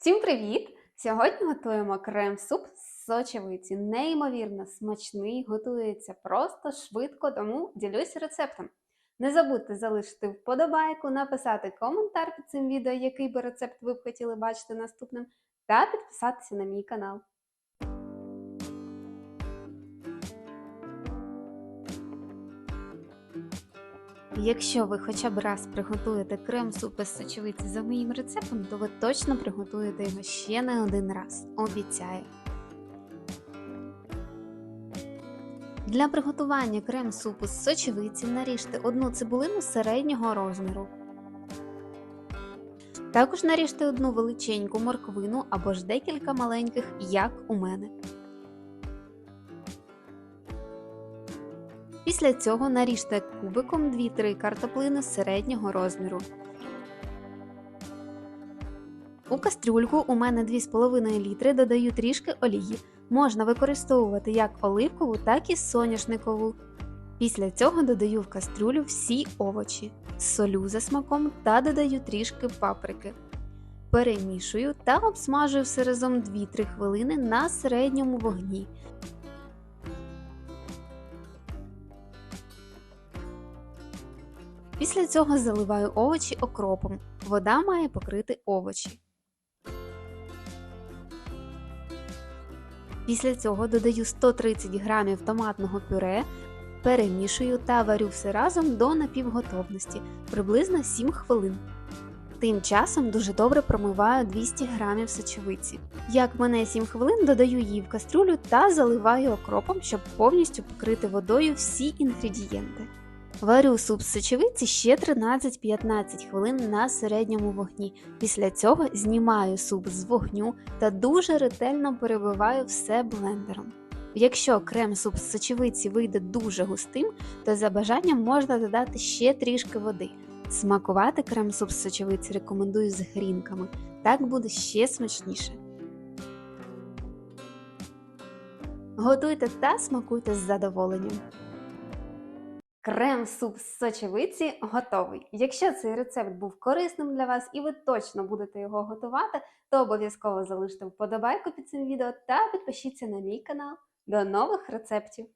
Всім привіт! Сьогодні готуємо крем-суп з сочевиці. Неймовірно смачний, готується просто швидко, тому ділюсь рецептом. Не забудьте залишити вподобайку, написати коментар під цим відео, який би рецепт ви б хотіли бачити наступним, та підписатися на мій канал. Якщо ви хоча б раз приготуєте крем-суп із сочевиці за моїм рецептом, то ви точно приготуєте його ще не один раз. Обіцяю. Для приготування крем-супу з сочевиці наріжте одну цибулину середнього розміру. Також наріжте одну величеньку морквину або ж декілька маленьких, як у мене. Після цього наріжте кубиком 2-3 картоплини середнього розміру. У кастрюльку у мене 2,5 літри додаю трішки олії. Можна використовувати як оливкову, так і соняшникову. Після цього додаю в кастрюлю всі овочі, солю за смаком та додаю трішки паприки. Перемішую та обсмажую все разом 2-3 хвилини на середньому вогні. Після цього заливаю овочі окропом. Вода має покрити овочі. Після цього додаю 130 г томатного пюре, перемішую та варю все разом до напівготовності приблизно 7 хвилин. Тим часом дуже добре промиваю 200 г сочевиці. Як мене 7 хвилин, додаю її в кастрюлю та заливаю окропом, щоб повністю покрити водою всі інгредієнти. Варю суп з сочевиці ще 13-15 хвилин на середньому вогні. Після цього знімаю суп з вогню та дуже ретельно перебиваю все блендером. Якщо крем-суп з сочевиці вийде дуже густим, то за бажанням можна додати ще трішки води. Смакувати крем-суп з сочевиці рекомендую з грінками, так буде ще смачніше. Готуйте та смакуйте з задоволенням. Крем-суп з сочевиці готовий. Якщо цей рецепт був корисним для вас і ви точно будете його готувати, то обов'язково залиште вподобайку під цим відео та підпишіться на мій канал. До нових рецептів!